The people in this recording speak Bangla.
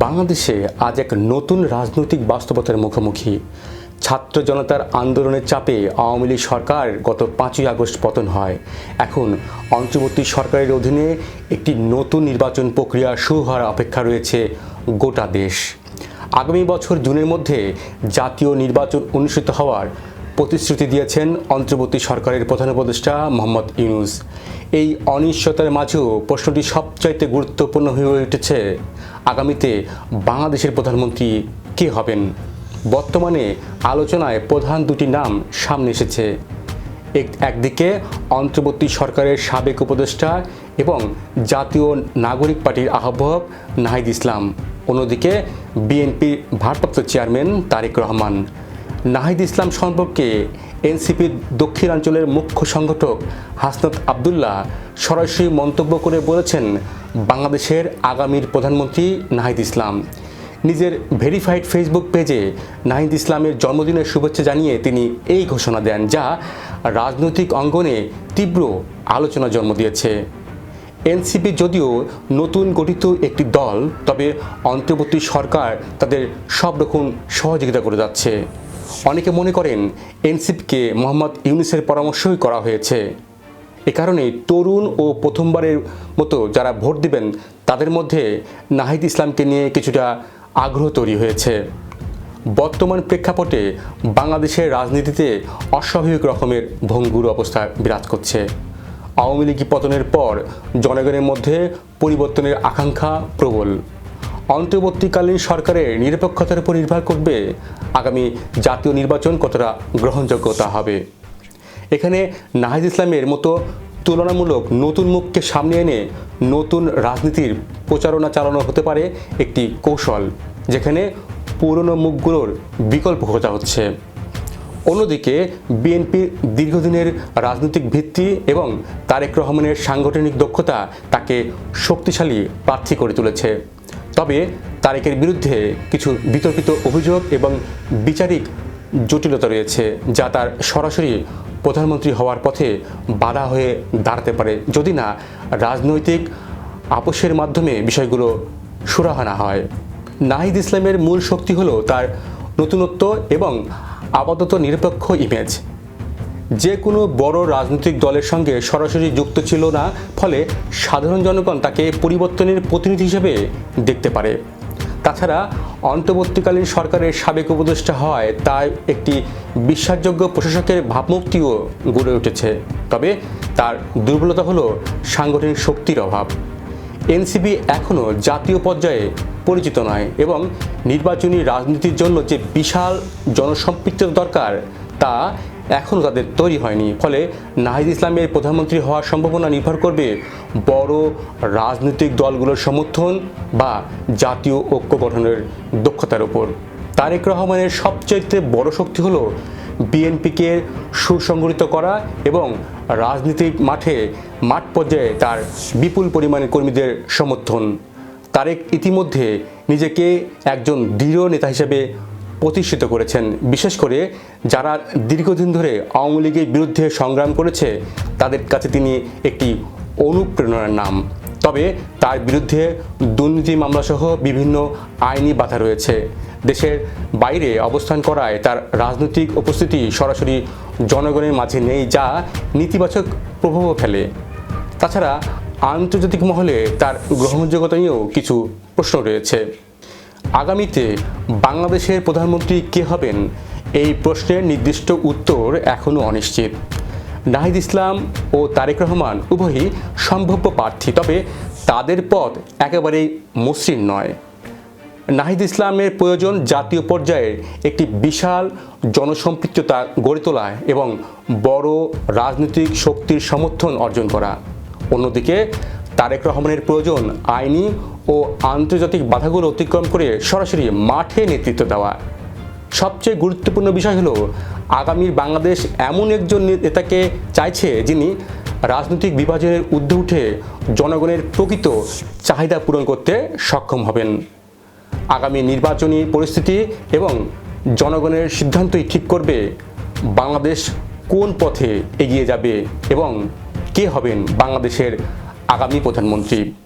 বাংলাদেশে আজ এক নতুন রাজনৈতিক বাস্তবতার মুখোমুখি। ছাত্র জনতার আন্দোলনের চাপে আওয়ামী লীগ সরকার গত পাঁচই আগস্ট পতন হয়। এখন অন্তর্বর্তী সরকারের অধীনে একটি নতুন নির্বাচন প্রক্রিয়া শুরু হওয়ার অপেক্ষা রয়েছে গোটা দেশ। আগামী বছর জুনের মধ্যে জাতীয় নির্বাচন অনুষ্ঠিত হওয়ার প্রতিশ্রুতি দিয়েছেন অন্তর্বর্তী সরকারের প্রধান উপদেষ্টা মোহাম্মদ ইউনুস। এই অনিশ্চয়তার মাঝেও প্রশ্নটি সবচাইতে গুরুত্বপূর্ণ হয়ে উঠেছে। আগামীতে বাংলাদেশের প্রধানমন্ত্রী কে হবেন? বর্তমানে আলোচনায় প্রধান দুটি নাম সামনে এসেছে। এক- একদিকে অন্তর্বর্তী সরকারের সাবেক উপদেষ্টা এবং জাতীয় নাগরিক পার্টির আহ্বায়ক নাহিদ ইসলাম। অন্যদিকে বিএনপির ভারপ্রাপ্ত চেয়ারম্যান তারেক রহমান। নাহিদ ইসলাম সম্পর্কে এনসিপির দক্ষিণাঞ্চলের মুখ্য সংগঠক হাসনাত আবদুল্লাহ সরাসরি মন্তব্য করে বলেছেন, বাংলাদেশের আগামীর প্রধানমন্ত্রী নাহিদ ইসলাম। নিজের ভেরিফাইড ফেসবুক পেজে নাহিদ ইসলামের জন্মদিনের শুভেচ্ছা জানিয়ে তিনি এই ঘোষণা দেন, যা রাজনৈতিক অঙ্গনে তীব্র আলোচনা জন্ম দিয়েছে। এনসিপি যদিও নতুন গঠিত একটি দল, তবে অন্তর্বর্তী সরকার তাদের সব রকম সহযোগিতা করে যাচ্ছে। অনেকে মনে করেন এনসিপিকে মোহাম্মদ ইউনিসের পরামর্শই করা হয়েছে। এ কারণে তরুণ ও প্রথমবারের মতো যারা ভোট দিবেন, তাদের মধ্যে নাহিদ ইসলামকে নিয়ে কিছুটা আগ্রহ তৈরি হয়েছে। বর্তমান প্রেক্ষাপটে বাংলাদেশের রাজনীতিতে অস্বাভাবিক রকমের ভঙ্গুর অবস্থা বিরাজ করছে। আওয়ামী লীগ পতনের পর জনগণের মধ্যে পরিবর্তনের আকাঙ্ক্ষা প্রবল। অন্তর্বর্তীকালীন সরকারের নিরপেক্ষতার উপর নির্ভর করবে আগামী জাতীয় নির্বাচন কতটা গ্রহণযোগ্যতা হবে। এখানে নাহিদ ইসলামের মতো তুলনামূলক নতুন মুখকে সামনে এনে নতুন রাজনীতির প্রচারণা চালানো হতে পারে একটি কৌশল, যেখানে পুরনো মুখগুলোর বিকল্প খোঁজা হচ্ছে। অন্যদিকে, বিএনপির দীর্ঘদিনের রাজনৈতিক ভিত্তি এবং তারেক রহমানের সাংগঠনিক দক্ষতা তাকে শক্তিশালী প্রার্থী করে তুলেছে। তবে তারেকের বিরুদ্ধে কিছু বিতর্কিত অভিযোগ এবং বিচারিক জটিলতা রয়েছে, যা তার সরাসরি প্রধানমন্ত্রী হওয়ার পথে বাধা হয়ে দাঁড়াতে পারে। যদি না, রাজনৈতিক আপোষের মাধ্যমে বিষয়গুলো সুরাহানা হয়। নাহিদ ইসলামের মূল শক্তি হলো তার নতুনত্ব এবং আপাতত নিরপেক্ষ ইমেজ যে কোনো বড় রাজনৈতিক দলের সঙ্গে সরাসরি যুক্ত ছিল না, ফলে সাধারণ জনগণ তাকে পরিবর্তনের প্রতিনিধি হিসেবে দেখতে পারে। তাছাড়া অন্তর্বর্তীকালীন সরকারের সাবেক উপদেষ্টা হয়, তাই একটি বিশ্বাসযোগ্য প্রশাসকের ভাবমূর্তিও গড়ে উঠেছে। তবে তার দুর্বলতা হলো সাংগঠনিক শক্তির অভাব। এনসিপি এখনও জাতীয় পর্যায়ে পরিচিত নয় এবং নির্বাচনী রাজনীতির জন্য যে বিশাল জনসম্পৃক্ততা দরকার তা এখনও তাদের তৈরি হয়নি। ফলে নাহিদ ইসলামের প্রধানমন্ত্রী হওয়ার সম্ভাবনা নির্ভর করবে বড় রাজনৈতিক দলগুলোর সমর্থন বা জাতীয় ঐক্য গঠনের দক্ষতার উপর তারেক রহমানের সবচাইতে বড় শক্তি হলো বিএনপিকে সুসংগঠিত করা এবং রাজনীতির মাঠে মাঠ পর্যায়ে তার বিপুল পরিমাণে কর্মীদের সমর্থন। তারেক ইতিমধ্যে নিজেকে একজন দৃঢ় নেতা হিসেবে প্রতিষ্ঠিত করেছেন। বিশেষ করে যারা দীর্ঘদিন ধরে আওয়ামী লীগের বিরুদ্ধে সংগ্রাম করেছে, তাদের কাছে তিনি একটি অনুপ্রেরণার নাম। তবে তার বিরুদ্ধে দুর্নীতি মামলাসহ বিভিন্ন আইনি বাধা রয়েছে। দেশের বাইরে অবস্থান করায় তার রাজনৈতিক উপস্থিতি সরাসরি জনগণের মাঝে নেই, যা নেতিবাচক প্রভাবও ফেলে। তাছাড়া আন্তর্জাতিক মহলে তার গ্রহণযোগ্যতা নিয়েও কিছু প্রশ্ন রয়েছে। আগামীতে বাংলাদেশের প্রধানমন্ত্রী কে হবেন? এই প্রশ্নের নির্দিষ্ট উত্তর এখনও অনিশ্চিত। নাহিদ ইসলাম ও তারেক রহমান উভয়ই সম্ভাব্য প্রার্থী, তবে তাদের পথ একেবারেই মসৃণ নয়। নাহিদ ইসলামের প্রয়োজন জাতীয় পর্যায়ে একটি বিশাল জনসম্পৃক্ততা গড়ে তোলা এবং বড় রাজনৈতিক শক্তির সমর্থন অর্জন করা। অন্যদিকে, তারেক রহমানের প্রয়োজন আইনি ও আন্তর্জাতিক বাধাগুলো অতিক্রম করে সরাসরি মাঠে নেতৃত্ব দেওয়া। সবচেয়ে গুরুত্বপূর্ণ বিষয় হলো আগামীর বাংলাদেশ এমন একজন নেতাকে চাইছে যিনি রাজনৈতিক বিভাজনের ঊর্ধ্বে উঠে জনগণের প্রকৃত চাহিদা পূরণ করতে সক্ষম হবেন। আগামী নির্বাচনী পরিস্থিতি এবং জনগণের সিদ্ধান্তই ঠিক করবে বাংলাদেশ কোন পথে এগিয়ে যাবে এবং কে হবেন বাংলাদেশের আগামী প্রধানমন্ত্রী।